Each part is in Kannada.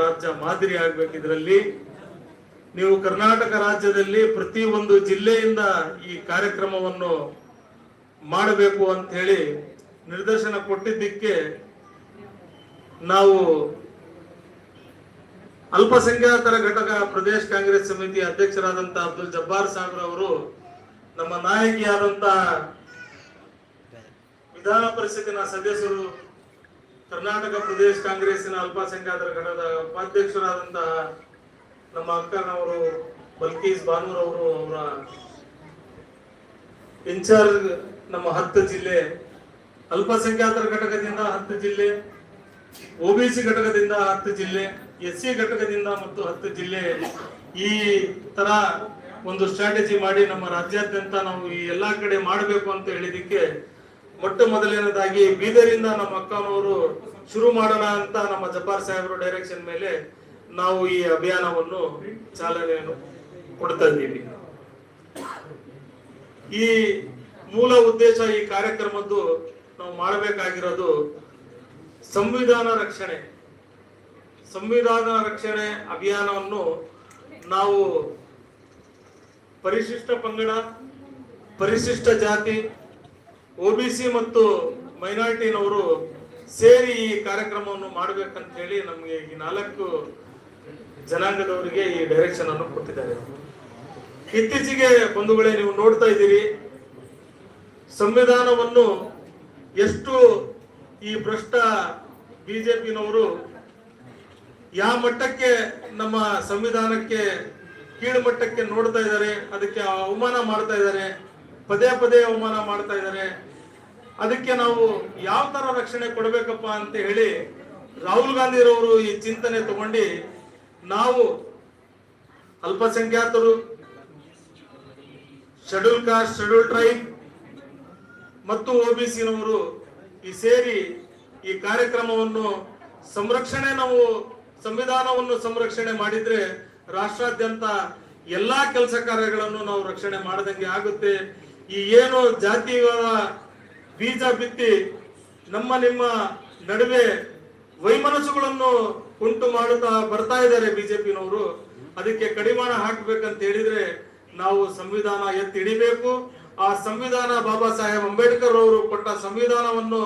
ರಾಜ್ಯ ಮಾದರಿ ಆಗ್ಬೇಕು ಇದರಲ್ಲಿ ನೀವು ಕರ್ನಾಟಕ ರಾಜ್ಯದಲ್ಲಿ ಪ್ರತಿ ಒಂದು ಜಿಲ್ಲೆಯಿಂದ ಈ ಕಾರ್ಯಕ್ರಮವನ್ನು ಮಾಡಬೇಕು ಅಂತ ಹೇಳಿ ನಿರ್ದೇಶನ ಕೊಟ್ಟಿದ್ದಕ್ಕೆ ನಾವು ಅಲ್ಪಸಂಖ್ಯಾತರ ಘಟಕ ಪ್ರದೇಶ ಕಾಂಗ್ರೆಸ್ ಸಮಿತಿ ಅಧ್ಯಕ್ಷರಾದಂತ ಅಬ್ದುಲ್ ಜಬ್ಬಾರ್ ಸಾಗರ್ ಅವರು ನಮ್ಮ ನಾಯಕಿಯಾದಂತ ವಿಧಾನ ಪರಿಷತ್ತಿನ ಸದಸ್ಯರು ಕರ್ನಾಟಕ ಪ್ರದೇಶ ಕಾಂಗ್ರೆಸ್ಸಿನ ಅಲ್ಪಸಂಖ್ಯಾತರ ಘಟಕದ ಉಪಾಧ್ಯಕ್ಷರಾದಂತಹ ನಮ್ಮ ಅಕ್ಕನವರು ಬಲ್ಕೀಸ್ ಭಾನುರವರು ಅವರ ಇನ್ಚಾರ್ಜ್ ನಮ್ಮ ಹತ್ತು ಜಿಲ್ಲೆ, ಅಲ್ಪಸಂಖ್ಯಾತರ ಘಟಕದಿಂದ ಹತ್ತು ಜಿಲ್ಲೆ ಒಬಿಸಿ ಘಟಕದಿಂದ ಹತ್ತು ಜಿಲ್ಲೆ ಎಸ್ ಸಿ ಘಟಕದಿಂದ ಮತ್ತು ಹತ್ತು ಜಿಲ್ಲೆ ಈ ತರ ಒಂದು ಸ್ಟ್ರಾಟಜಿ ಮಾಡಿ ನಮ್ಮ ರಾಜ್ಯಾದ್ಯಂತ ನಾವು ಈ ಎಲ್ಲಾ ಕಡೆ ಮಾಡಬೇಕು ಅಂತ ಹೇಳಿದಕ್ಕೆ ಮೊಟ್ಟ ಮೊದಲನೇದಾಗಿ ಬೀದರಿಂದ ನಮ್ಮ ಅಕ್ಕನವರು ಶುರು ಮಾಡೋಣ ಅಂತ ನಮ್ಮ ಜಬ್ಬಾರ್ ಸಾಹೇಬರು ಡೈರೆಕ್ಷನ್ ಮೇಲೆ ನಾವು ಈ ಅಭಿಯಾನವನ್ನು ಚಾಲನೆಯನ್ನು ಕೊಡ್ತಾ ಇದ್ದೀವಿ. ಈ ಮೂಲ ಉದ್ದೇಶ, ಈ ಕಾರ್ಯಕ್ರಮದ್ದು ನಾವು ಮಾಡಬೇಕಾಗಿರೋದು ಸಂವಿಧಾನ ರಕ್ಷಣೆ. ಸಂವಿಧಾನ ರಕ್ಷಣೆ ಅಭಿಯಾನವನ್ನು ನಾವು ಪರಿಶಿಷ್ಟ ಪಂಗಡ, ಪರಿಶಿಷ್ಟ ಜಾತಿ ಒಬಿಸಿ ಮತ್ತು ಮೈನಾರಿಟಿನವರು ಸೇರಿ ಈ ಕಾರ್ಯಕ್ರಮವನ್ನು ಮಾಡಬೇಕಂತ ಹೇಳಿ ನಮಗೆ ಈ ನಾಲ್ಕು ಜನಾಂಗದವರಿಗೆ ಈ ಡೈರೆಕ್ಷನ್ ಅನ್ನು ಕೊಟ್ಟಿದ್ದಾರೆ. ಇತ್ತೀಚೆಗೆ ಬಂಧುಗಳೇ, ನೀವು ನೋಡ್ತಾ ಇದ್ದೀರಿ, ಸಂವಿಧಾನವನ್ನು ಎಷ್ಟು ಈ ಭ್ರಷ್ಟ ಬಿಜೆಪಿನವರು ಯಾವ ಮಟ್ಟಕ್ಕೆ ನಮ್ಮ ಸಂವಿಧಾನಕ್ಕೆ ಕೀಳು ಮಟ್ಟಕ್ಕೆ ನೋಡ್ತಾ ಇದ್ದಾರೆ, ಅದಕ್ಕೆ ಅವಮಾನ ಮಾಡ್ತಾ ಇದ್ದಾರೆ, ಪದೇ ಪದೇ ಅವಮಾನ ಮಾಡ್ತಾ ಇದ್ದಾರೆ ಅದಕ್ಕೆ ನಾವು ಯಾವ ತರ ರಕ್ಷಣೆ ಕೊಡಬೇಕಪ್ಪ ಅಂತ ಹೇಳಿ ರಾಹುಲ್ ಗಾಂಧಿರವರು ಈ ಚಿಂತನೆ ತಗೊಂಡು ನಾವು ಅಲ್ಪಸಂಖ್ಯಾತರು ಶೆಡ್ಯೂಲ್ ಕಾಸ್ಟ್ ಶೆಡ್ಯೂಲ್ ಟ್ರೈಬ್ ಮತ್ತು ಒಬಿಸಿನವರು ಈ ಸೇರಿ ಈ ಕಾರ್ಯಕ್ರಮವನ್ನು ಸಂರಕ್ಷಣೆ ನಾವು ಸಂವಿಧಾನವನ್ನು ಸಂರಕ್ಷಣೆ ಮಾಡಿದ್ರೆ ರಾಷ್ಟ್ರಾದ್ಯಂತ ಎಲ್ಲಾ ಕೆಲಸ ಕಾರ್ಯಗಳನ್ನು ನಾವು ರಕ್ಷಣೆ ಮಾಡದಂಗೆ ಆಗುತ್ತೆ. ಈ ಏನು ಜಾತಿವಾದ ಬೀಜ ಬಿತ್ತಿ ನಮ್ಮ ನಿಮ್ಮ ನಡುವೆ ವೈಮನಸ್ಸುಗಳನ್ನು ಉಂಟು ಮಾಡುತ್ತಾ ಬರ್ತಾ ಇದ್ದಾರೆ ಬಿಜೆಪಿನವರು. ಅದಕ್ಕೆ ಕಡಿವಾಣ ಹಾಕ್ಬೇಕಂತ ಹೇಳಿದ್ರೆ ನಾವು ಸಂವಿಧಾನ ಎತ್ತಿ ಹಿಡಿಬೇಕು ಆ ಸಂವಿಧಾನ ಬಾಬಾ ಸಾಹೇಬ್ ಅಂಬೇಡ್ಕರ್ ಅವರು ಕೊಟ್ಟ ಸಂವಿಧಾನವನ್ನು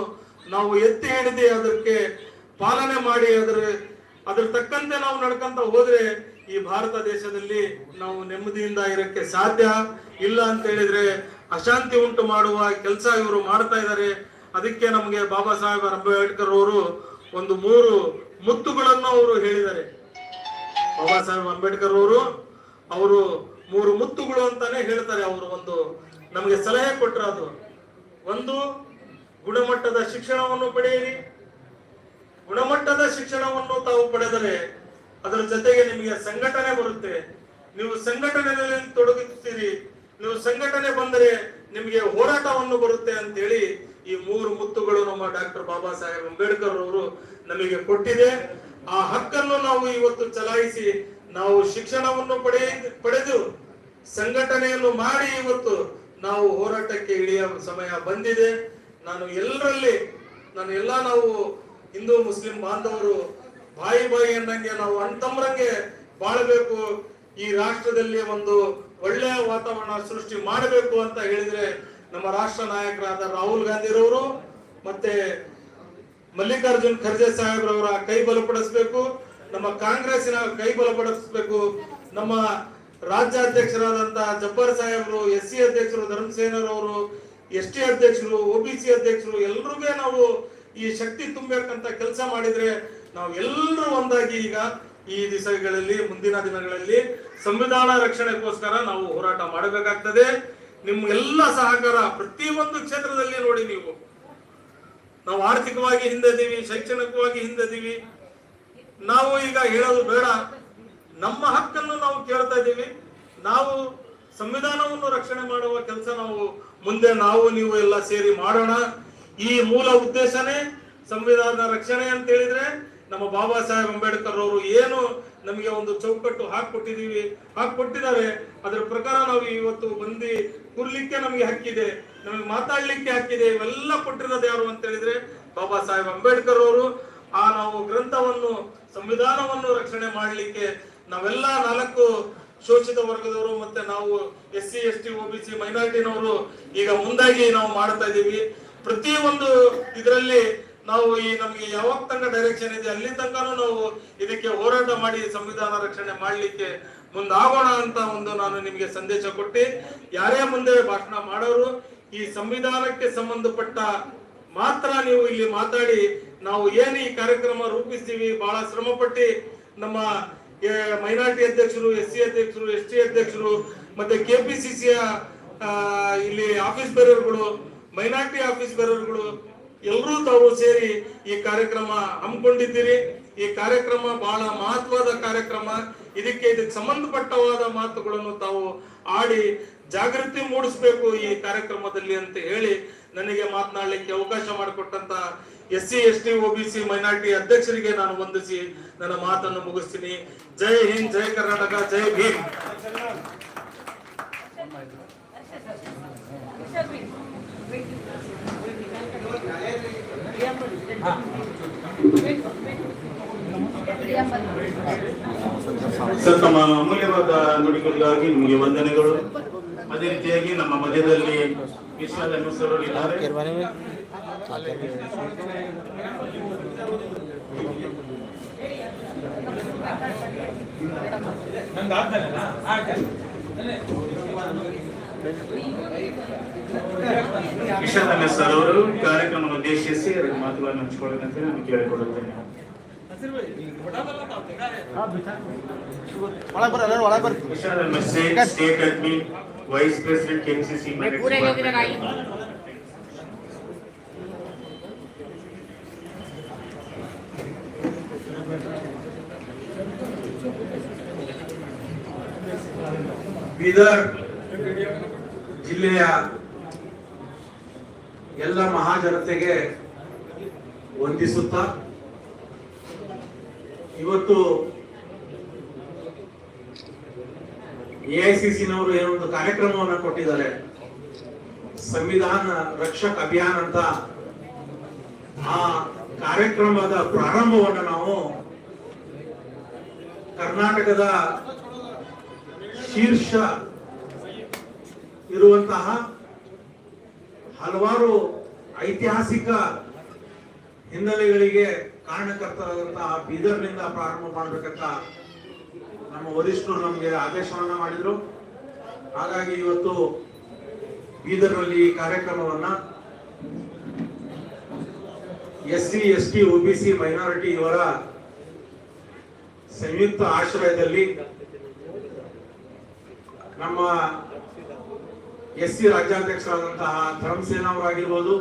ನಾವು ಎತ್ತಿ ಹಿಡಿದು ಅದಕ್ಕೆ ಪಾಲನೆ ಮಾಡಿ ಅದರ ಅದ್ರ ತಕ್ಕಂತೆ ನಾವು ನಡ್ಕೊಂತ ಹೋದ್ರೆ ಈ ಭಾರತ ದೇಶದಲ್ಲಿ ನಾವು ನೆಮ್ಮದಿಯಿಂದ ಇರಕ್ಕೆ ಸಾಧ್ಯ. ಇಲ್ಲ ಅಂತ ಹೇಳಿದ್ರೆ ಅಶಾಂತಿ ಉಂಟು ಮಾಡುವ ಕೆಲಸ ಇವರು ಮಾಡ್ತಾ ಇದ್ದಾರೆ ಅದಕ್ಕೆ ನಮಗೆ ಬಾಬಾ ಸಾಹೇಬ್ ಅಂಬೇಡ್ಕರ್ ಅವರು ಒಂದು ಮೂರು ಮುತ್ತುಗಳನ್ನು ಅವರು ಹೇಳಿದ್ದಾರೆ. ಬಾಬಾ ಸಾಹೇಬ್ ಅಂಬೇಡ್ಕರ್ ಅವರು ಅವರು ಮೂರು ಮುತ್ತುಗಳು ಅಂತಾನೆ ಹೇಳ್ತಾರೆ ಅವರು ಒಂದು. ನಮಗೆ ಸಲಹೆ ಕೊಟ್ಟರು ಅದು. ಒಂದು, ಗುಣಮಟ್ಟದ ಶಿಕ್ಷಣವನ್ನು ಪಡೆಯಿರಿ. ಗುಣಮಟ್ಟದ ಶಿಕ್ಷಣವನ್ನು ತಾವು ಪಡೆದರೆ ಅದರ ಜೊತೆಗೆ ನಿಮಗೆ ಸಂಘಟನೆ ಬರುತ್ತೆ. ನೀವು ಸಂಘಟನೆಯಲ್ಲಿ ತೊಡಗುತ್ತೀರಿ. ನೀವು ಸಂಘಟನೆ ಬಂದರೆ ನಿಮಗೆ ಹೋರಾಟವನ್ನು ಬರುತ್ತೆ ಅಂತೇಳಿ ಈ ಮೂರು ಮುತ್ತುಗಳು ನಮ್ಮ ಡಾಕ್ಟರ್ ಬಾಬಾ ಸಾಹೇಬ್ ಅಂಬೇಡ್ಕರ್ ಅವರು ನಮಗೆ ಕೊಟ್ಟಿದೆ. ಆ ಹಕ್ಕನ್ನು ನಾವು ಇವತ್ತು ಚಲಾಯಿಸಿ ನಾವು ಶಿಕ್ಷಣವನ್ನು ಪಡೆಯ ಪಡೆದು ಸಂಘಟನೆಯನ್ನು ಮಾಡಿ ಇವತ್ತು ನಾವು ಹೋರಾಟಕ್ಕೆ ಇಳಿಯ ಸಮಯ ಬಂದಿದೆ. ನಾನು ಎಲ್ಲರಲ್ಲಿ, ನಾನು ಎಲ್ಲ ನಾವು ಹಿಂದೂ, ಮುಸ್ಲಿಂ ಬಾಂಧವರು ಬಾಯಿ ಬಾಯಿ ಅನ್ನಂಗೆ ನಾವು ಅಣ್ತಮ್ಮರಂಗೆ ಬಾಳಬೇಕು. ಈ ರಾಷ್ಟ್ರದಲ್ಲಿ ಒಂದು ಒಳ್ಳೆಯ ವಾತಾವರಣ ಸೃಷ್ಟಿ ಮಾಡಬೇಕು ಅಂತ ಹೇಳಿದ್ರೆ ನಮ್ಮ ರಾಷ್ಟ್ರ ನಾಯಕರಾದ ರಾಹುಲ್ ಗಾಂಧಿರವರು ಮತ್ತೆ ಮಲ್ಲಿಕಾರ್ಜುನ್ ಖರ್ಗೆ ಸಾಹೇಬ್ರವರ ಕೈ ಬಲಪಡಿಸಬೇಕು, ನಮ್ಮ ಕಾಂಗ್ರೆಸ್ಸಿನ ಕೈ ಬಲಪಡಿಸಬೇಕು, ನಮ್ಮ ರಾಜ್ಯಾಧ್ಯಕ್ಷರಾದಂತಹ ಜಬ್ಬರ್ ಸಾಹೇಬ್ರು ಎಸ್ ಸಿ ಅಧ್ಯಕ್ಷರು ಧರ್ಮಸೇನರವರು ಎಸ್ ಟಿ ಅಧ್ಯಕ್ಷರು ಒಬಿಸಿ ಅಧ್ಯಕ್ಷರು, ಎಲ್ರಿಗೂ ನಾವು ಈ ಶಕ್ತಿ ತುಂಬಬೇಕಂತ ಕೆಲಸ ಮಾಡಿದ್ರೆ ನಾವು ಎಲ್ಲರೂ ಒಂದಾಗಿ ಈಗ ಈ ದಿವಸಗಳಲ್ಲಿ ಮುಂದಿನ ದಿನಗಳಲ್ಲಿ ಸಂವಿಧಾನ ರಕ್ಷಣೆಗೋಸ್ಕರ ನಾವು ಹೋರಾಟ ಮಾಡಬೇಕಾಗ್ತದೆ. ನಿಮ್ಮ ಎಲ್ಲ ಸಹಕಾರ ಪ್ರತಿಯೊಂದು ಕ್ಷೇತ್ರದಲ್ಲಿ ನೋಡಿ ನೀವು. ನಾವು ಆರ್ಥಿಕವಾಗಿ ಹಿಂದದೀವಿ, ಶೈಕ್ಷಣಿಕವಾಗಿ ಹಿಂದದೀವಿ. ನಾವು ಈಗ ಹೇಳೋದು ಬೇಡ. ನಮ್ಮ ಹಕ್ಕನ್ನು ನಾವು ಕೇಳ್ತಾ ಇದ್ದೀವಿ ನಾವು ಸಂವಿಧಾನವನ್ನು ರಕ್ಷಣೆ ಮಾಡುವ ಕೆಲಸ ನಾವು ಮುಂದೆ ನಾವು, ನೀವು ಎಲ್ಲ ಸೇರಿ ಮಾಡೋಣ. ಈ ಮೂಲ ಉದ್ದೇಶನೇ ಸಂವಿಧಾನ ರಕ್ಷಣೆ ಅಂತ ಹೇಳಿದ್ರೆ ನಮ್ಮ ಬಾಬಾ ಸಾಹೇಬ್ ಅಂಬೇಡ್ಕರ್ ಅವರು ಏನು ನಮಗೆ ಒಂದು ಚೌಕಟ್ಟು ಹಾಕೊಟ್ಟಿದೀವಿ ಹಾಕೊಟ್ಟಿದ್ದಾರೆ ಅದರ ಪ್ರಕಾರ ನಾವು ಇವತ್ತು ಬಂದು ಕುರ್ಲಿಕ್ಕೆ ನಮಗೆ ಹಕ್ಕಿದೆ, ನಮಗೆ ಮಾತಾಡ್ಲಿಕ್ಕೆ ಹಕ್ಕಿದೆ, ಇವೆಲ್ಲ ಕೊಟ್ಟಿರೋದು ಯಾರು ಅಂತ ಹೇಳಿದ್ರೆ ಬಾಬಾ ಸಾಹೇಬ್ ಅಂಬೇಡ್ಕರ್ ಅವರು. ಆ ನಾವು ಗ್ರಂಥವನ್ನು, ಸಂವಿಧಾನವನ್ನು ರಕ್ಷಣೆ ಮಾಡಲಿಕ್ಕೆ ನಾವೆಲ್ಲ ನಾಲ್ಕು ಶೋಷಿತ ವರ್ಗದವರು ಮತ್ತೆ ನಾವು S C, S T OBC ಮೈನಾರಿಟಿನವರು ಈಗ ಮುಂದಾಗಿ ನಾವು ಮಾಡ್ತಾ ಇದ್ದೀವಿ. ಪ್ರತಿಯೊಂದು ಇದರಲ್ಲಿ ನಾವು ಈ ನಮ್ಗೆ ಯಾವಾಗ ತನಕ ಡೈರೆಕ್ಷನ್ ಇದೆ, ಅಲ್ಲಿ ತನಕ ನಾವು ಇದಕ್ಕೆ ಹೋರಾಟ ಮಾಡಿ ಸಂವಿಧಾನ ರಕ್ಷಣೆ ಮಾಡಲಿಕ್ಕೆ ಮುಂದಾಗೋಣ ಅಂತ ಒಂದು ನಾನು ನಿಮಗೆ ಸಂದೇಶ ಕೊಟ್ಟು. ಯಾರೇ ಮುಂದೆ ಭಾಷಣ ಮಾಡೋರು, ಈ ಸಂವಿಧಾನಕ್ಕೆ ಸಂಬಂಧಪಟ್ಟ ಮಾತ್ರ ನೀವು ಇಲ್ಲಿ ಮಾತಾಡಿ, ನಾವು ಏನು ಈ ಕಾರ್ಯಕ್ರಮ ರೂಪಿಸ್ತೀವಿ, ಬಹಳ ಶ್ರಮ ಪಟ್ಟಿ ನಮ್ಮ ಮೈನಾರಿಟಿ ಅಧ್ಯಕ್ಷರು ಎಸ್ ಸಿ ಅಧ್ಯಕ್ಷರು ಎಸ್ ಟಿ ಅಧ್ಯಕ್ಷರು, ಮತ್ತೆ ಕೆಪಿಸಿಸಿಯ ಇಲ್ಲಿ ಆಫೀಸ್ ಬೇರೆಯವರುಗಳು ಮೈನಾರಿಟಿ ಆಫೀಸ್ ಬೇರೆಯವ್ರುಗಳು ಎಲ್ಲರೂ ತಾವು ಸೇರಿ ಈ ಕಾರ್ಯಕ್ರಮ ಹಮ್ಮಿಕೊಂಡಿದ್ದೀರಿ. ಈ ಕಾರ್ಯಕ್ರಮ ಬಹಳ ಮಹತ್ವದ ಕಾರ್ಯಕ್ರಮ. ಇದಕ್ಕೆ ಇದಕ್ಕೆ ಸಂಬಂಧಪಟ್ಟವಾದ ಮಾತುಗಳನ್ನು ತಾವು ಆಡಿ ಜಾಗೃತಿ ಮೂಡಿಸಬೇಕು ಈ ಕಾರ್ಯಕ್ರಮದಲ್ಲಿ ಅಂತ ಹೇಳಿ ನನಗೆ ಮಾತನಾಡಲಿಕ್ಕೆ ಅವಕಾಶ ಮಾಡಿಕೊಟ್ಟಂತ S C S T OBC, minority ಅಧ್ಯಕ್ಷರಿಗೆ ನಾನು ವಂದಿಸಿ ನನ್ನ ಮಾತನ್ನು ಮುಗಿಸ್ತೀನಿ. ಜೈ ಹಿಂದ್, ಜೈ ಕರ್ನಾಟಕ, ಜೈ ಭೀಮ್. ಸರ್ ತಮ್ಮ ಅಮೂಲ್ಯವಾದ ನುಡಿಗಳಿಗಾಗಿ ನಿಮಗೆ ವಂದನೆಗಳು. ಅದೇ ರೀತಿಯಾಗಿ ನಮ್ಮ ಮಧ್ಯದಲ್ಲಿ ವಿಶ್ವದ ಅವರು ಇದ್ದಾರೆ. ಕಿಶೋರ್ ಸರ್ ಅವರು ಕಾರ್ಯಕ್ರಮವನ್ನು ಉದ್ದೇಶಿಸಿ ಎರಡು ಮಾತುಗಳನ್ನು ಹಂಚಿಕೊಳ್ಳಿ ಅಂತ ನಾನು ಕೇಳಿಕೊಳ್ಳುತ್ತೇನೆ Kishore message state admin vice president KMCC Bidar ಜಿಲ್ಲೆಯ ಎಲ್ಲ ಮಹಾಜನತೆಗೆ ವಂದಿಸುತ್ತಾ, ಇವತ್ತು ಎಐಸಿಸಿನವರು ಏನೊಂದು ಕಾರ್ಯಕ್ರಮವನ್ನು ಕೊಟ್ಟಿದ್ದಾರೆ. ಸಂವಿಧಾನ ರಕ್ಷಕ್ ಅಭಿಯಾನ ಅಂತ ಆ ಕಾರ್ಯಕ್ರಮದ ಪ್ರಾರಂಭವನ್ನು ನಾವು ಕರ್ನಾಟಕದ ಶೀರ್ಷ ಇರುವಂತಹ ಹಲವಾರು ಐತಿಹಾಸಿಕ ಹಿನ್ನೆಲೆಗಳಿಗೆ ಕಾರಣಕರ್ತರಾದಂತಹ ಬೀದರ್ನಿಂದ ಪ್ರಾರಂಭ ಮಾಡಬೇಕಂತ ನಮ್ಮ ವರಿಷ್ಠರು ನಮಗೆ ಆದೇಶವನ್ನ ಮಾಡಿದ್ರು. ಹಾಗಾಗಿ ಇವತ್ತು ಬೀದರ್ನಲ್ಲಿ ಈ ಕಾರ್ಯಕ್ರಮವನ್ನ S C S T OBC, minority ಇವರ ಸಂಯುಕ್ತ ಆಶ್ರಯದಲ್ಲಿ ನಮ್ಮ ಎಸ್ ಸಿ ರಾಜ್ಯಾಧ್ಯಕ್ಷರಾದಂತಹ ಧರ್ಮಸೇನ ಅವರಾಗಿರ್ಬೋದು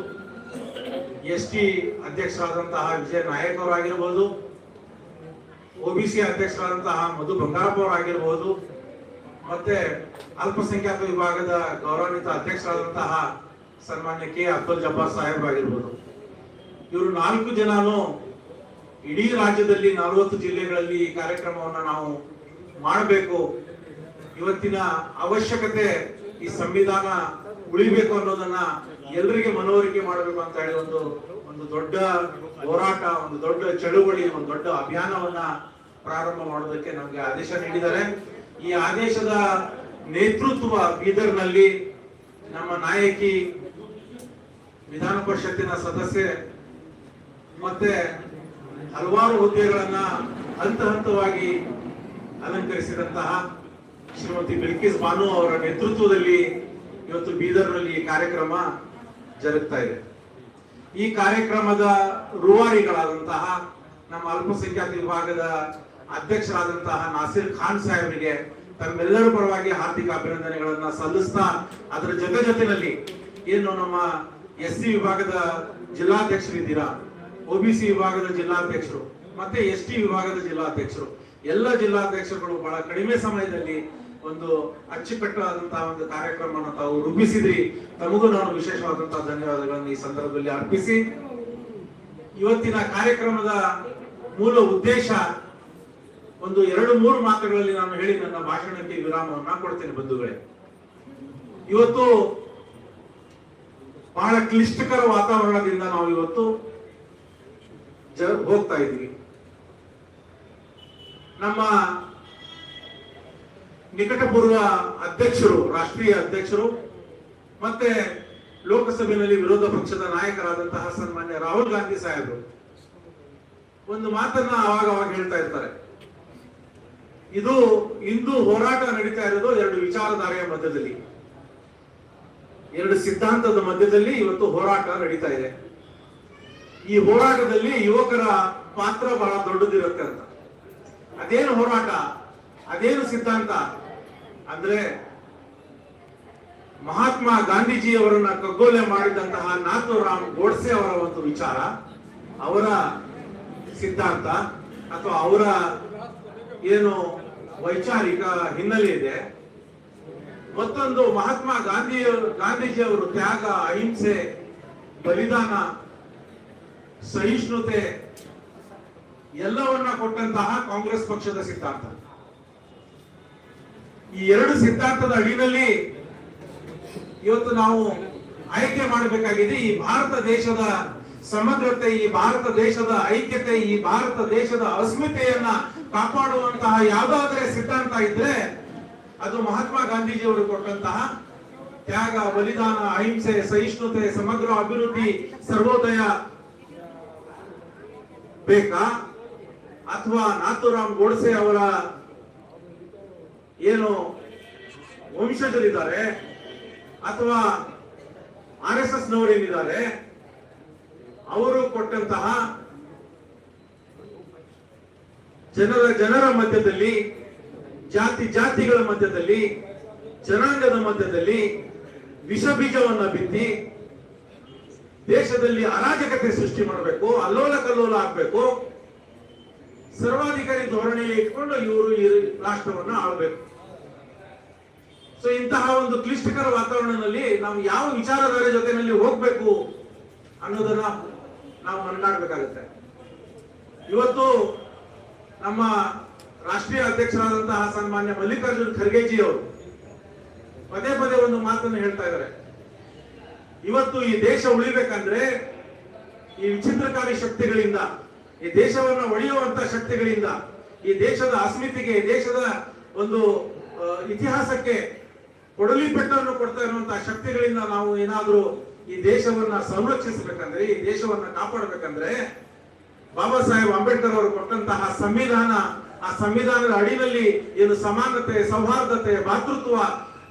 ಎಸ್ ಟಿ ಅಧ್ಯಕ್ಷರಾದಂತಹ ವಿಜಯ ನಾಯಕ್ ಅವರಾಗಿರ್ಬೋದು ಒಬಿಸಿ ಅಧ್ಯಕ್ಷರಾದಂತಹ ಮಧು ಬಂಗಾರಪ್ಪ ಅವರಾಗಿರ್ಬೋದು ಮತ್ತೆ ಅಲ್ಪಸಂಖ್ಯಾತ ವಿಭಾಗದ ಗೌರವಾನ್ವಿತ ಅಧ್ಯಕ್ಷರಾದಂತಹ ಸನ್ಮಾನ್ಯ ಕೆ ಅಬ್ದುಲ್ ಜಬ್ಬಾರ್ ಸಾಹೇಬ್ ಆಗಿರ್ಬೋದು ಇವರು ನಾಲ್ಕು ಜನನು ಇಡೀ ರಾಜ್ಯದಲ್ಲಿ ನಲವತ್ತು ಜಿಲ್ಲೆಗಳಲ್ಲಿ ಈ ಕಾರ್ಯಕ್ರಮವನ್ನು ನಾವು ಮಾಡಬೇಕು. ಇವತ್ತಿನ ಅವಶ್ಯಕತೆ ಈ ಸಂವಿಧಾನ ಉಳಿಬೇಕು ಅನ್ನೋದನ್ನ ಎಲ್ಲರಿಗೆ ಮನವರಿಕೆ ಮಾಡಬೇಕು ಅಂತ ಹೇಳಿ ಒಂದು ಒಂದು ದೊಡ್ಡ ಹೋರಾಟ, ಒಂದು ದೊಡ್ಡ ಚಳುವಳಿ, ಒಂದು ದೊಡ್ಡ ಅಭಿಯಾನವನ್ನ ಪ್ರಾರಂಭ ಮಾಡೋದಕ್ಕೆ ನಮ್ಗೆ ಆದೇಶ ನೀಡಿದ್ದಾರೆ. ಈ ಆದೇಶದ ನೇತೃತ್ವ ಬೀದರ್ನಲ್ಲಿ ನಮ್ಮ ನಾಯಕಿ ವಿಧಾನ ಪರಿಷತ್ತಿನ ಸದಸ್ಯೆ ಮತ್ತೆ ಹಲವಾರು ಹುದ್ದೆಗಳನ್ನ ಹಂತ ಹಂತವಾಗಿ ಅಲಂಕರಿಸಿದಂತಹ ಶ್ರೀಮತಿ ಬಿಲ್ಕಿಸ್ ಬಾನು ಅವರ ನೇತೃತ್ವದಲ್ಲಿ ಇವತ್ತು ಬೀದರ್ನಲ್ಲಿ ಕಾರ್ಯಕ್ರಮ ಜರುಗ್ತಾ ಇದೆ. ಈ ಕಾರ್ಯಕ್ರಮದ ರೂವಾರಿಗಳಾದಂತಹ ನಮ್ಮ ಅಲ್ಪಸಂಖ್ಯಾತ ವಿಭಾಗದ ಅಧ್ಯಕ್ಷರಾದಂತಹ ನಾಸಿರ್ ಖಾನ್ ಸಾಹೇಬರಿಗೆ ತಮ್ಮೆಲ್ಲರ ಪರವಾಗಿ ಹಾರ್ದಿಕ ಅಭಿನಂದನೆಗಳನ್ನ ಸಲ್ಲಿಸ್ತಾ ಅದರ ಜೊತೆ ಜೊತೆನಲ್ಲಿ ಏನು ನಮ್ಮ ಎಸ್ ಸಿ ವಿಭಾಗದ ಜಿಲ್ಲಾಧ್ಯಕ್ಷರಿದ್ದೀರಾ ಒಬಿಸಿ ವಿಭಾಗದ ಜಿಲ್ಲಾಧ್ಯಕ್ಷರು, ಮತ್ತೆ ಎಸ್ ಟಿ ವಿಭಾಗದ ಜಿಲ್ಲಾಧ್ಯಕ್ಷರು, ಎಲ್ಲ ಜಿಲ್ಲಾಧ್ಯಕ್ಷರುಗಳು ಬಹಳ ಕಡಿಮೆ ಸಮಯದಲ್ಲಿ ಒಂದು ಅಚ್ಚುಕಟ್ಟಾದಂತಹ ಒಂದು ಕಾರ್ಯಕ್ರಮವನ್ನು ತಾವು ರೂಪಿಸಿದ್ರಿ. ತಮಗೂ ನಾನು ವಿಶೇಷವಾದಂತಹ ಧನ್ಯವಾದಗಳನ್ನು ಈ ಸಂದರ್ಭದಲ್ಲಿ ಅರ್ಪಿಸಿ. ಇವತ್ತಿನ ಕಾರ್ಯಕ್ರಮದ ಮೂಲ ಉದ್ದೇಶ ಒಂದು ಎರಡು ಮೂರು ಮಾತುಗಳಲ್ಲಿ ನಾನು ಹೇಳಿ ನನ್ನ ಭಾಷಣಕ್ಕೆ ವಿರಾಮವನ್ನ ಕೊಡ್ತೇನೆ ಬಂಧುಗಳೇ. ಇವತ್ತು ಬಹಳ ಕ್ಲಿಷ್ಟಕರ ವಾತಾವರಣದಿಂದ ನಾವು ಇವತ್ತು ಹೋಗ್ತಾ ಇದ್ದೀವಿ. ನಮ್ಮ ನಿಕಟಪೂರ್ವ ಅಧ್ಯಕ್ಷರು, ರಾಷ್ಟ್ರೀಯ ಅಧ್ಯಕ್ಷರು, ಮತ್ತೆ ಲೋಕಸಭೆಯಲ್ಲಿ ವಿರೋಧ ಪಕ್ಷದ ನಾಯಕರಾದಂತಹ ಸನ್ಮಾನ್ಯ ರಾಹುಲ್ ಗಾಂಧಿ ಸಾಹೇಬರು. ಒಂದು ಮಾತನ್ನ ಅವಾಗ ಅವಾಗ ಹೇಳ್ತಾ ಇರ್ತಾರೆ. ಇದು ಇಂದು ಹೋರಾಟ ನಡೀತಾ ಇರೋದು ಎರಡು ವಿಚಾರಧಾರೆಯ ಮಧ್ಯದಲ್ಲಿ. ಎರಡು ಸಿದ್ಧಾಂತದ ಮಧ್ಯದಲ್ಲಿ ಇವತ್ತು ಹೋರಾಟ ನಡೀತಾ ಇದೆ. ಈ ಹೋರಾಟದಲ್ಲಿ ಯುವಕರ ಪಾತ್ರ ಬಹಳ ದೊಡ್ಡದಿರುತ್ತೆ ಅಂತ. ಅದೇನು ಹೋರಾಟ, ಅದೇನು ಸಿದ್ಧಾಂತ ಅಂದ್ರೆ ಮಹಾತ್ಮ ಗಾಂಧೀಜಿ ಅವರನ್ನ ಕಗ್ಗೊಲೆ ಮಾಡಿದಂತಹ ನಾಥುರಾಮ್ ಗೋಡ್ಸೆ ಅವರ ಒಂದು ವಿಚಾರ, ಅವರ ಸಿದ್ಧಾಂತ ಅಥವಾ ಅವರ ಏನು ವೈಚಾರಿಕ ಹಿನ್ನೆಲೆ ಇದೆ. ಮತ್ತೊಂದು ಮಹಾತ್ಮ ಗಾಂಧಿ ಗಾಂಧೀಜಿ ಅವರು ತ್ಯಾಗ, ಅಹಿಂಸೆ, ಬಲಿದಾನ, ಸಹಿಷ್ಣುತೆ ಎಲ್ಲವನ್ನ ಕೊಟ್ಟಂತಹ ಕಾಂಗ್ರೆಸ್ ಪಕ್ಷದ ಸಿದ್ಧಾಂತ. ಈ ಎರಡು ಸಿದ್ಧಾಂತದ ಅಡಿನಲ್ಲಿ ಇವತ್ತು ನಾವು ಆಯ್ಕೆ ಮಾಡಬೇಕಾಗಿದೆ. ಈ ಭಾರತ ದೇಶದ ಸಮಗ್ರತೆ, ಈ ಭಾರತ ದೇಶದ ಐಕ್ಯತೆ, ಈ ಭಾರತ ದೇಶದ ಅಸ್ಮಿತೆಯನ್ನ ಕಾಪಾಡುವಂತಹ ಯಾವುದಾದ್ರೆ ಸಿದ್ಧಾಂತ ಇದ್ರೆ ಅದು ಮಹಾತ್ಮ ಗಾಂಧೀಜಿಯವರು ಕೊಟ್ಟಂತಹ ತ್ಯಾಗ, ಬಲಿದಾನ, ಅಹಿಂಸೆ, ಸಹಿಷ್ಣುತೆ, ಸಮಗ್ರ ಅಭಿವೃದ್ಧಿ, ಸರ್ವೋದಯ ಬೇಕಾ? ಅಥವಾ ನಾಥುರಾಮ್ ಗೋಡ್ಸೆ ಅವರ ಏನು ವಂಶಜರಿದ್ದಾರೆ ಅಥವಾ ಆರ್ ಎಸ್ ಎಸ್ ನವರೇನಿದ್ದಾರೆ ಅವರು ಕೊಟ್ಟಂತಹ ಜನರ ಜನರ ಮಧ್ಯದಲ್ಲಿ, ಜಾತಿ, ಜಾತಿಗಳ ಮಧ್ಯದಲ್ಲಿ, ಜನಾಂಗದ ಮಧ್ಯದಲ್ಲಿ ವಿಷ ಬೀಜವನ್ನ ಬಿತ್ತಿ ದೇಶದಲ್ಲಿ ಅರಾಜಕತೆ ಸೃಷ್ಟಿ ಮಾಡಬೇಕು, ಅಲ್ಲೋಲ ಕಲ್ಲೋಲ ಆಗಬೇಕು, ಸರ್ವಾಧಿಕಾರಿ ಧೋರಣೆಯಲ್ಲಿ ಇಟ್ಕೊಂಡು ಇವರು ಈ ರಾಷ್ಟ್ರವನ್ನ ಆಳ್ಬೇಕು. ಸೊ ಇಂತಹ ಒಂದು ಕ್ಲಿಷ್ಟಕರ ವಾತಾವರಣದಲ್ಲಿ ನಾವು ಯಾವ ವಿಚಾರಧಾರೆ ಜೊತೆನಲ್ಲಿ ಹೋಗ್ಬೇಕು ಅನ್ನೋದನ್ನ ನಾವು ಮನಗಾಡ್ಬೇಕಾಗುತ್ತೆ. ಇವತ್ತು ನಮ್ಮ ರಾಷ್ಟ್ರೀಯ ಅಧ್ಯಕ್ಷರಾದಂತಹ ಸನ್ಮಾನ್ಯ ಮಲ್ಲಿಕಾರ್ಜುನ್ ಖರ್ಗೆಜಿ ಅವರು ಪದೇ ಪದೇ ಒಂದು ಮಾತನ್ನು ಹೇಳ್ತಾ ಇದ್ದಾರೆ. ಇವತ್ತು ಈ ದೇಶ ಉಳಿಬೇಕಂದ್ರೆ ಈ ವಿಚಿತ್ರಕಾರಿ ಶಕ್ತಿಗಳಿಂದ, ಈ ದೇಶವನ್ನು ಒಡೆಯುವಂತ ಶಕ್ತಿಗಳಿಂದ, ಈ ದೇಶದ ಅಸ್ಮಿತಿಗೆ ದೇಶದ ಒಂದು ಇತಿಹಾಸಕ್ಕೆ ಕೊಡಲಿ ಬೆಟ್ಟವನ್ನು ಕೊಡ್ತಾ ಇರುವಂತಹ ಶಕ್ತಿಗಳಿಂದ ನಾವು ಏನಾದ್ರೂ ಈ ದೇಶವನ್ನ ಸಂರಕ್ಷಿಸಬೇಕಂದ್ರೆ, ಈ ದೇಶವನ್ನ ಕಾಪಾಡಬೇಕಂದ್ರೆ ಬಾಬಾ ಸಾಹೇಬ್ ಅಂಬೇಡ್ಕರ್ ಅವರು ಕೊಟ್ಟಂತಹ ಸಂವಿಧಾನ, ಆ ಸಂವಿಧಾನದ ಅಡಿನಲ್ಲಿ ಏನು ಸಮಾನತೆ, ಸೌಹಾರ್ದತೆ, ಭಾತೃತ್ವ,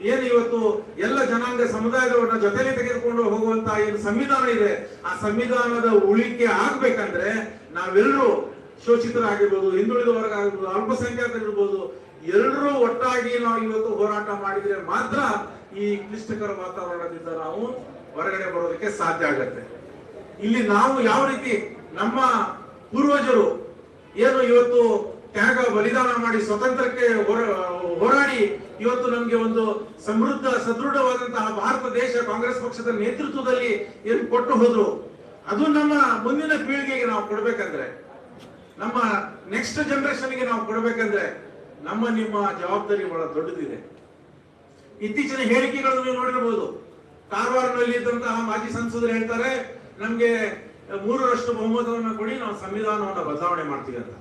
ಏನು ಇವತ್ತು ಎಲ್ಲ ಜನಾಂಗ ಸಮುದಾಯದವರನ್ನ ಜೊತೆಲಿ ತೆಗೆದುಕೊಂಡು ಹೋಗುವಂತಹ ಏನು ಸಂವಿಧಾನ ಇದೆ, ಆ ಸಂವಿಧಾನದ ಉಳಿಕೆ ಆಗ್ಬೇಕಂದ್ರೆ ನಾವೆಲ್ಲರೂ ಶೋಷಿತರಾಗಿರ್ಬೋದು ಹಿಂದುಳಿದ ವರ್ಗ ಆಗಿರ್ಬೋದು ಅಲ್ಪಸಂಖ್ಯಾತರಿರ್ಬೋದು ಎಲ್ಲರೂ ಒಟ್ಟಾಗಿ ನಾವು ಇವತ್ತು ಹೋರಾಟ ಮಾಡಿದ್ರೆ ಮಾತ್ರ ಈ ಕ್ಲಿಷ್ಟಕರ ವಾತಾವರಣದಿಂದ ನಾವು ಹೊರಗಡೆ ಬರೋದಕ್ಕೆ ಸಾಧ್ಯ ಆಗತ್ತೆ. ಇಲ್ಲಿ ನಾವು ಯಾವ ರೀತಿ ನಮ್ಮ ಪೂರ್ವಜರು ಏನು ಇವತ್ತು ತ್ಯಾಗ ಬಲಿದಾನ ಮಾಡಿ ಸ್ವತಂತ್ರಕ್ಕೆ ಹೋರ- ಹೋರಾಡಿ ಇವತ್ತು ನಮ್ಗೆ ಒಂದು ಸಮೃದ್ಧ, ಸದೃಢವಾದಂತಹ ಭಾರತ ದೇಶ ಕಾಂಗ್ರೆಸ್ ಪಕ್ಷದ ನೇತೃತ್ವದಲ್ಲಿ ಏನು ಕೊಟ್ಟು ಹೋದ್ರು, ಅದು ನಮ್ಮ ಮುಂದಿನ ಪೀಳಿಗೆಗೆ ನಾವು ಕೊಡ್ಬೇಕಂದ್ರೆ, ನಮ್ಮ ನೆಕ್ಸ್ಟ್ ಜನರೇಷನ್ಗೆ ನಾವು ಕೊಡ್ಬೇಕಂದ್ರೆ ನಮ್ಮ ನಿಮ್ಮ ಜವಾಬ್ದಾರಿ ಬಹಳ ದೊಡ್ಡದಿದೆ. ಇತ್ತೀಚಿನ ಹೇಳಿಕೆಗಳನ್ನು ನೀವು ನೋಡಿರಬಹುದು. ಕಾರವಾರದಲ್ಲಿ ಇದ್ದಂತಹ ಮಾಜಿ ಸಂಸದರು ಹೇಳ್ತಾರೆ, ನಮ್ಗೆ ಮೂರರಷ್ಟು ಬಹುಮತವನ್ನು ಕೊಡಿ, ನಾವು ಸಂವಿಧಾನವನ್ನು ಬದಲಾವಣೆ ಮಾಡ್ತೀವಿ ಅಂತ.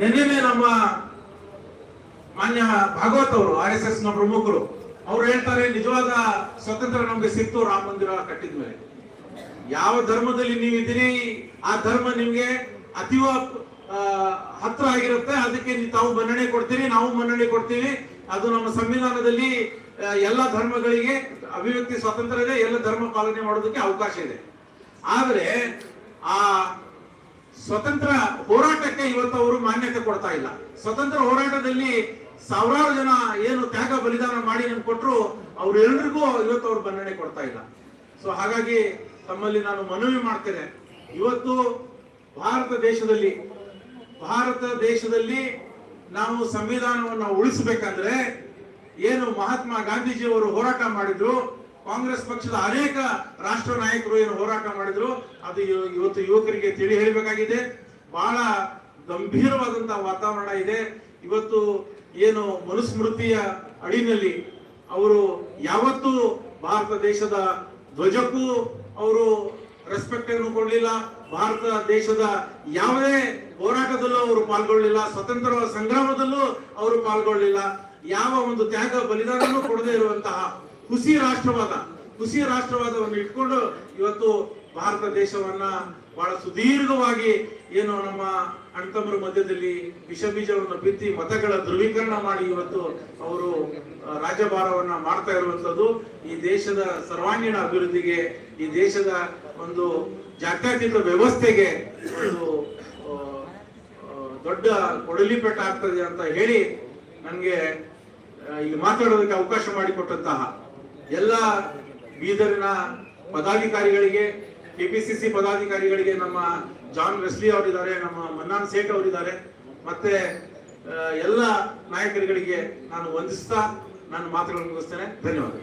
ನಿನ್ನೆ ನಮ್ಮ ಮಾನ್ಯ ಭಾಗವತ್ ಅವರು, ಆರ್ ಎಸ್ ಎಸ್ನ ಪ್ರಮುಖರು, ಅವ್ರು ಹೇಳ್ತಾರೆ, ನಿಜವಾದ ಸ್ವತಂತ್ರ ನಮ್ಗೆ ಸಿಕ್ತು, ರಾಮ ಮಂದಿರ ಕಟ್ಟಿದ ಮೇಲೆ. ಯಾವ ಧರ್ಮದಲ್ಲಿ ನೀವಿದ್ದೀರಿ, ಆ ಧರ್ಮ ನಿಮ್ಗೆ ಅತೀವ ಹತ್ರ ಆಗಿರುತ್ತೆ. ಅದಕ್ಕೆ ತಾವು ಮನ್ನಣೆ ಕೊಡ್ತೀರಿ, ನಾವು ಮನ್ನಣೆ ಕೊಡ್ತೀವಿ. ಅದು ನಮ್ಮ ಸಂವಿಧಾನದಲ್ಲಿ ಎಲ್ಲ ಧರ್ಮಗಳಿಗೆ ಅಭಿವ್ಯಕ್ತಿ ಸ್ವಾತಂತ್ರ್ಯ ಇದೆ, ಎಲ್ಲ ಧರ್ಮ ಪಾಲನೆ ಮಾಡೋದಕ್ಕೆ ಅವಕಾಶ ಇದೆ. ಆದರೆ, ಆ, ಸ್ವತಂತ್ರ ಹೋರಾಟಕ್ಕೆ ಇವತ್ತು ಅವರು ಮಾನ್ಯತೆ ಕೊಡ್ತಾ ಇಲ್ಲ. ಸ್ವತಂತ್ರ ಹೋರಾಟದಲ್ಲಿ ಸಾವಿರಾರು ಜನ ಏನು ತ್ಯಾಗ ಬಲಿದಾನ ಮಾಡಿ ನಮ್ಗೆ ಕೊಟ್ಟರು ಅವ್ರೆಲ್ರಿಗೂ ಇವತ್ತು ಅವ್ರು ಮನ್ನಣೆ ಕೊಡ್ತಾ ಇಲ್ಲ. ಸೊ ಹಾಗಾಗಿ ತಮ್ಮಲ್ಲಿ ನಾನು ಮನವಿ ಮಾಡ್ತೇನೆ. ಇವತ್ತು ಭಾರತ ದೇಶದಲ್ಲಿ ಭಾರತ ದೇಶದಲ್ಲಿ ನಾವು ಸಂವಿಧಾನವನ್ನು ಉಳಿಸಬೇಕಂದ್ರೆ ಏನು ಮಹಾತ್ಮ ಗಾಂಧೀಜಿಯವರು ಹೋರಾಟ ಮಾಡಿದ್ರು, ಕಾಂಗ್ರೆಸ್ ಪಕ್ಷದ ಅನೇಕ ರಾಷ್ಟ್ರ ನಾಯಕರು ಏನು ಹೋರಾಟ ಮಾಡಿದ್ರು, ಅದು ಇವತ್ತು ಯುವಕರಿಗೆ ತಿಳಿ ಹೇಳಬೇಕಾಗಿದೆ. ಬಹಳ ಗಂಭೀರವಾದಂತಹ ವಾತಾವರಣ ಇದೆ. ಇವತ್ತು ಏನು ಮನುಸ್ಮೃತಿಯ ಅಡಿನಲ್ಲಿ ಅವರು ಯಾವತ್ತೂ ಭಾರತ ದೇಶದ ಧ್ವಜಕ್ಕೂ ಅವರು ರೆಸ್ಪೆಕ್ಟ್ ಕೊಡಲಿಲ್ಲ ಕೊಡ್ಲಿಲ್ಲ. ಭಾರತ ದೇಶದ ಯಾವುದೇ ಹೋರಾಟದಲ್ಲೂ ಅವರು ಪಾಲ್ಗೊಳ್ಳಲಿಲ್ಲ, ಸ್ವತಂತ್ರ ಸಂಗ್ರಾಮದಲ್ಲೂ ಅವರು ಪಾಲ್ಗೊಳ್ಳಲಿಲ್ಲ. ಯಾವ ಒಂದು ತ್ಯಾಗ ಬಲಿದಾನವೂ ಕೊಡದೇ ಇರುವಂತಹ ಹುಸಿ ರಾಷ್ಟ್ರವಾದ, ಹುಸಿ ರಾಷ್ಟ್ರವಾದವನ್ನು ಇಟ್ಕೊಂಡು ಇವತ್ತು ಭಾರತ ದೇಶವನ್ನ ಬಹಳ ಸುದೀರ್ಘವಾಗಿ ಏನು ನಮ್ಮ ಅಣ್ತಮ್ಮರ ಮಧ್ಯದಲ್ಲಿ ವಿಷ ಬೀಜವನ್ನು ಬಿತ್ತಿ ಮತಗಳ ಧ್ರುವೀಕರಣ ಮಾಡಿ ಇವತ್ತು ಅವರು ರಾಜ್ಯಭಾರವನ್ನ ಮಾಡ್ತಾ ಇರುವಂತದ್ದು ಈ ದೇಶದ ಸರ್ವಾಂಗೀಣ ಅಭಿವೃದ್ಧಿಗೆ, ಈ ದೇಶದ ಒಂದು ಜಾತ್ಯತೀತ ವ್ಯವಸ್ಥೆಗೆ ಒಂದು ದೊಡ್ಡ ಕೊಡಲಿಪೇಟ ಆಗ್ತದೆ ಅಂತ ಹೇಳಿ ನನಗೆ ಇಲ್ಲಿ ಮಾತಾಡೋದಕ್ಕೆ ಅವಕಾಶ ಮಾಡಿಕೊಟ್ಟಂತಹ ಎಲ್ಲ ಬೀದರಿನ ಪದಾಧಿಕಾರಿಗಳಿಗೆ, ಕೆಪಿಸಿಸಿ ಪದಾಧಿಕಾರಿಗಳಿಗೆ ನಮ್ಮ ಜಾನ್ ವೆಸ್ಲಿ ಅವರಿದ್ದಾರೆ, ನಮ್ಮ ಮನ್ನಾನ್ ಸೇಠ್ ಅವರಿದ್ದಾರೆ, ಮತ್ತೆ ಎಲ್ಲ ನಾಯಕರುಗಳಿಗೆ ನಾನು ವಂದಿಸ್ತಾ ನಾನು ಮಾತುಗಳನ್ನು ಮುಗಿಸ್ತೇನೆ. ಧನ್ಯವಾದ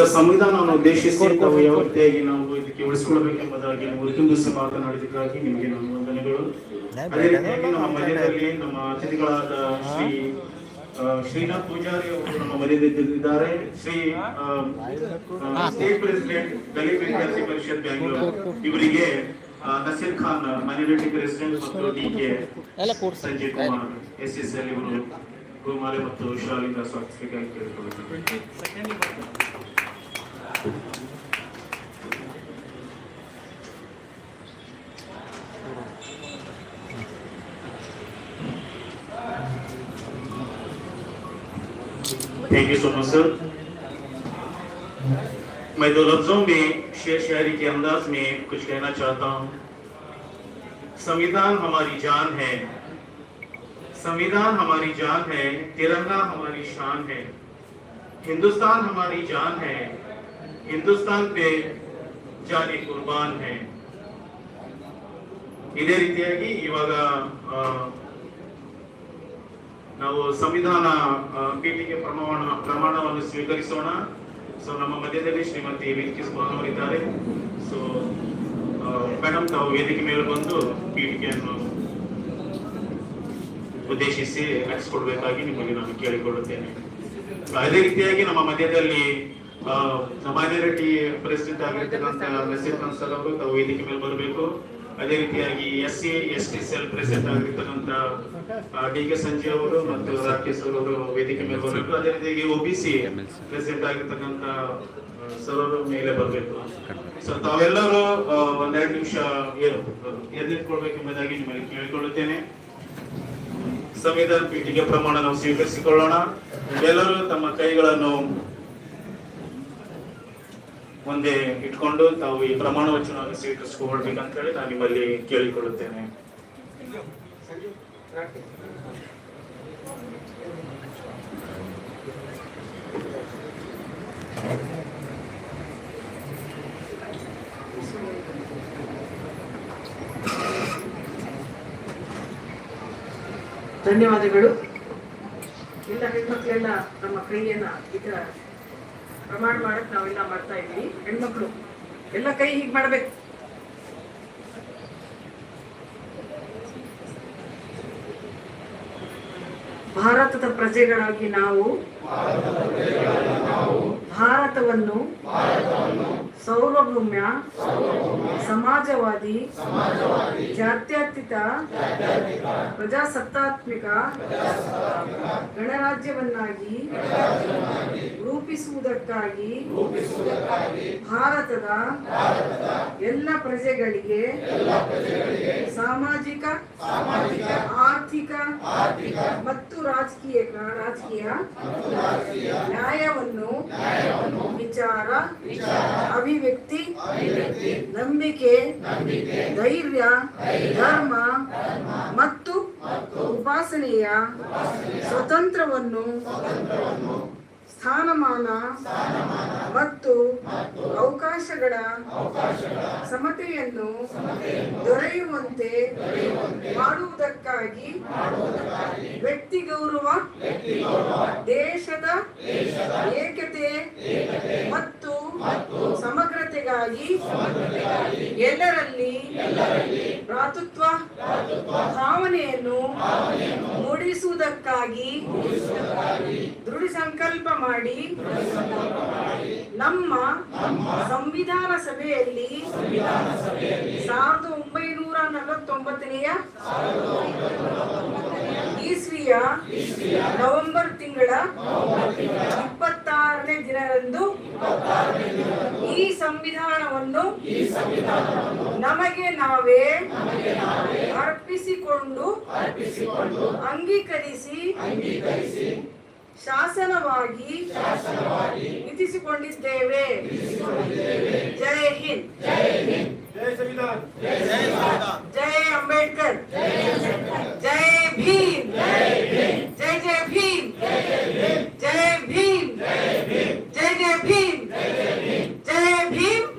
ಸರ್ ಸಂವಿಧಾನವನ್ನು ಉದ್ದೇಶಿಸಿ ನಾವು ಯಾವ ರೀತಿಯಾಗಿ ನಾವು ಇದಕ್ಕೆ ಉಳಿಸಿಕೊಳ್ಳಬೇಕೆಂಬುದಾಗಿ ನಾವು ದಿವಸ ಮಾತನಾಡಿದ್ದಕ್ಕಾಗಿ ನಿಮಗೆ ನಮ್ಮ ವಂದನೆಗಳು. ಅದೇ ರೀತಿಯಾಗಿ ನಮ್ಮ ಮಧ್ಯದಲ್ಲಿ ನಮ್ಮ ಅತಿಥಿಗಳಾದ ಶ್ರೀ ಶ್ರೀನಾಥ್ ಪೂಜಾರಿ ಅವರು ನಮ್ಮ ಮಧ್ಯದಲ್ಲಿದ್ದಾರೆ. Shri state president Dalit Vidyarthi Parishad Bangalore. ಇವರಿಗೆ ನಸೀರ್ ಖಾನ್ ಮೈನಾರಿಟಿ ಪ್ರೆಸಿಡೆಂಟ್ ಮತ್ತು D K Sanjay Kumar S S L ಇವರು ಗೋಮಾಲೆ ಮತ್ತು ಶಾಲಿಂದ ಸ್ವಾಗತಿಸಬೇಕಾಗಿ ಕೇಳಿಕೊಳ್ಳುತ್ತೇನೆ thank you so much sir मैं दो लफ्जों में शेर शायरी के अंदाज में कुछ कहना चाहता हूँ। संविधान हमारी जान है। संविधान हमारी जान है, तिरंगा हमारी शान है। हिंदुस्तान हमारी जान है ಹಿಂದೂಸ್ತಾನ್ ಪೇ ಜಾನಿ ಕುರ್ಬಾನ್ ಹೇ ಇದೇ ರೀತಿಯಾಗಿ ಇವಾಗ ನಾವು ಸಂವಿಧಾನ ಪೀಠಿಗೆ ಪ್ರಮಾಣ ಪ್ರಮಾಣವನ್ನು ಸ್ವೀಕರಿಸೋಣ ಸೊ ನಮ್ಮ ಮಧ್ಯದಲ್ಲಿ ಶ್ರೀಮತಿ ವಿಲ್ಕಿಸ್ ಮೋಹನ್ ಅವರಿದ್ದಾರೆ ಸೊ ಮೇಡಮ್ ತಾವು ವೇದಿಕೆ ಮೇಲೆ ಬಂದು ಪೀಠಿಕೆಯನ್ನು ಉದ್ದೇಶಿಸಿ ನಡೆಸಿಕೊಡ್ಬೇಕಾಗಿ ನಿಮಗೆ ನಾನು ಕೇಳಿಕೊಳ್ಳುತ್ತೇನೆ ಅದೇ ರೀತಿಯಾಗಿ ನಮ್ಮ ಮಧ್ಯದಲ್ಲಿ ಮೈನಾರಿಟಿ ಪ್ರೆಸಿಡೆಂಟ್ ಆಗಿರ್ತಕ್ಕಂಥ ನಸೀರ್ ಸರ್ ಅವರು ತಾವು ವೇದಿಕೆ ಮೇಲೆ ಬರಬೇಕು. ಅದೇ ರೀತಿಯಾಗಿ S C S T cell president ಆಗಿರ್ತಕ್ಕಂಥ ಡಿ ಕೆ ಸಂಜಯ್ ಅವರು ಮತ್ತು ರಾಕೇಶ್ ಅವರು ವೇದಿಕೆ ಮೇಲೆ ಬರಬೇಕು. ಅದೇ ರೀತಿಯಾಗಿ ಒಬಿಸಿ ಪ್ರೆಸಿಡೆಂಟ್ ಆಗಿರ್ತಕ್ಕಂಥ ಸರ್ ಅವರು ಮೇಲೆ ಬರಬೇಕು. ಸೊ ತಾವೆಲ್ಲರೂ ಒಂದೆರಡು ನಿಮಿಷ ಎದ್ದಿಟ್ಕೊಳ್ಬೇಕೆಂಬುದಾಗಿ ನಿಮಗೆ ಕೇಳಿಕೊಳ್ಳುತ್ತೇನೆ. ಸಂವಿಧಾನ ಪೀಠಿಗೆ ಪ್ರಮಾಣ ನಾವು ಸ್ವೀಕರಿಸಿಕೊಳ್ಳೋಣ. ಎಲ್ಲರೂ ತಮ್ಮ ಕೈಗಳನ್ನು ಮುಂದೆ ಇಟ್ಕೊಂಡು ತಾವು ಈ ಪ್ರಮಾಣ ವಚನವನ್ನು ಸ್ವೀಕರಿಸಿಕೊಳ್ಬೇಕಂತ ಹೇಳಿ ನಾನು ನಿಮ್ಮಲ್ಲಿ ಕೇಳಿಕೊಳ್ಳುತ್ತೇನೆ. ಧನ್ಯವಾದಗಳು. ಎಲ್ಲ ಹೆಣ್ಮಕ್ಳೆಲ್ಲ ನಮ್ಮ ಕೈಯನ್ನ ಈಗ ಪ್ರಮಾಣ ಮಾಡಕ್ ನಾವೆಲ್ಲ ಮಾಡ್ತಾ ಇದ್ದೀವಿ. ಹೆಣ್ಮಕ್ಳು ಎಲ್ಲ ಕೈ ಹೀಗೆ ಮಾಡ್ಬೇಕು. ಭಾರತದ ಪ್ರಜೆಗಳಾಗಿ ನಾವು ಭಾರತವನ್ನು ಸೌರಭೂಮ್ಯ ಸಮಾಜವಾದಿ ಜಾತ್ಯತೀತ ಪ್ರಜಾಸತ್ತಾತ್ಮಕ ಗಣರಾಜ್ಯವನ್ನಾಗಿ ರೂಪಿಸುವುದಕ್ಕಾಗಿ ಭಾರತದ ಎಲ್ಲ ಪ್ರಜೆಗಳಿಗೆ ಸಾಮಾಜಿಕ ಆರ್ಥಿಕ ಮತ್ತು ರಾಜಕೀಯ ರಾಜಕೀಯ ನ್ಯಾಯವನ್ನು ವಿಚಾರ ಅಭಿವ್ಯಕ್ತಿ ನಂಬಿಕೆ ಧೈರ್ಯ ಧರ್ಮ ಮತ್ತು ಉಪಾಸನೆಯ ಸ್ವತಂತ್ರವನ್ನು ಸ್ಥಾನಮಾನ ಮತ್ತು ಅವಕಾಶಗಳ ಸಮತೆಯನ್ನು ದೊರೆಯುವಂತೆ ಮಾಡುವುದಕ್ಕಾಗಿ ವ್ಯಕ್ತಿ ಗೌರವ ದೇಶದ ಏಕತೆ ಮತ್ತು ಸಮಗ್ರತೆಗಾಗಿ ಎಲ್ಲರಲ್ಲಿ ಭ್ರಾತೃತ್ವ ಭಾವನೆಯನ್ನು ಮೂಡಿಸುವುದಕ್ಕಾಗಿ ದೃಢ ಸಂಕಲ್ಪ ಮಾಡಿ ನಮ್ಮ ಸಂವಿಧಾನ ಸಭೆಯಲ್ಲಿ ಸಾವಿರದ ಒಂಬೈನೂರ ನಲವತ್ತೊಂಬತ್ತನೆಯ ಇಸ್ವಿಯ ನವೆಂಬರ್ ತಿಂಗಳ ದಿನದಂದು ಈ ಸಂವಿಧಾನವನ್ನು ನಮಗೆ ನಾವೇ ಅರ್ಪಿಸಿಕೊಂಡು ಅಂಗೀಕರಿಸಿ शासन विधिकेवे जय हिंद जय अंबेडकर जय भीम जय जय भीम जय भीम जय जय भीम जय भीम